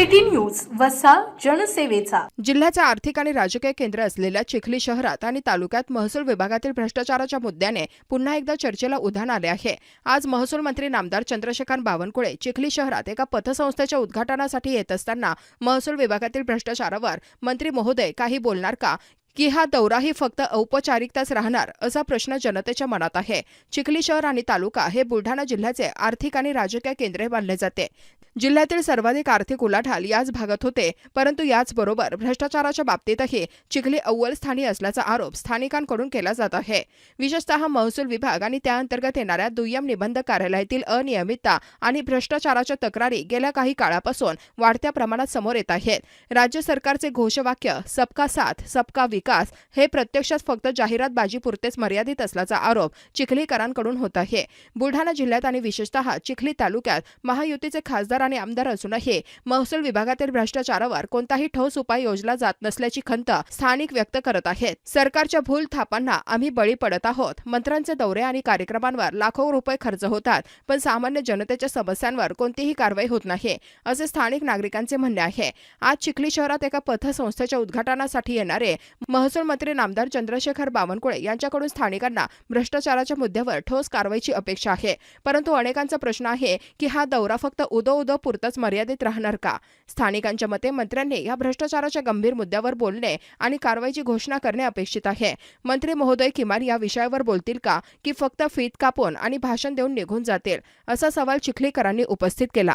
City news वसा जनसेवेचा. जिल्ह्याचे आर्थिक आणि राजकीय केंद्र असलेल्या चिखली शहरात आणि तालुक्यात महसूल विभागातील भ्रष्टाचाराच्या मुद्द्याने पुन्हा एकदा चर्चेला उधाण आले आहे. आज महसूल मंत्री नामदार चंद्रशेखर बावनकुळे चिखली शहरात एका पथसंस्थेच्या उद्घाटनासाठी येत असताना महसूल विभागातील भ्रष्टाचारावर मंत्री महोदय काही बोलणार का? की हा दौराही फक्त औपचारिकताच राहणार असा प्रश्न जनतेच्या मनात आहे. चिखली शहर आणि तालुका हे बुलढाणा जिल्ह्याचे आर्थिक आणि राजकीय केंद्र मानले जाते. जिल्ह्यातील सर्वाधिक आर्थिक उलाढाल याच भागात होते परंतु याचबरोबर भ्रष्टाचाराच्या बाबतीतही चिखली अव्वल स्थानी असल्याचा आरोप स्थानिकांकडून केला जात आहे. विशेषतः महसूल विभाग आणि त्याअंतर्गत येणाऱ्या दुय्यम निबंधक कार्यालयातील अनियमितता आणि भ्रष्टाचाराच्या तक्रारी गेल्या काही काळापासून वाढत्या प्रमाणात समोर येत आहेत. राज्य सरकारचे घोषवाक्य सबका साथ सबका विकास हे प्रत्यक्षात फक्त जाहिरातबाजीपुरतेच मर्यादित असल्याचा आरोप चिखलीकरांकडून होत आहे. बुलढाणा जिल्ह्यात आणि विशेषतः चिखली तालुक्यात महायुतीचे खासदार आणि आमदार असूनही महसूल विभागातील भ्रष्टाचारावर कोणताही ठोस उपाय योजला जात नसल्याची खंत स्थानिक व्यक्त करत आहेत. सरकारच्या भूल थापांना आम्ही बळी पडत आहोत. मंत्र्यांचे दौरे आणि कार्यक्रमांवर लाखो रुपये खर्च होतात पण सामान्य जनतेच्या समस्यांवर कोणतीही कारवाई होत नाही असे स्थानिक नागरिकांचे म्हणणे आहे. आज चिखली शहरात एका पथसंस्थेच्या उद्घाटनासाठी येणारे महसूल मंत्री नामदार चंद्रशेखर बावनकुळे यांच्याकडून स्थानिकांना भ्रष्टाचाराच्या मुद्द्यावर ठोस कारवाईची अपेक्षा आहे. परंतु अनेकांचा प्रश्न आहे की हा दौरा फक्त उदो उदो पुरतंच मर्यादित राहणार का? स्थानिकांच्या मते मंत्र्यांनी या भ्रष्टाचाराच्या गंभीर मुद्द्यावर बोलणे आणि कारवाईची घोषणा करणे अपेक्षित आहे. मंत्री महोदय किमान या विषयावर बोलतील का? की फक्त फीत कापून आणि भाषण देऊन निघून जातील? असा सवाल चिखलीकरांनी उपस्थित केला.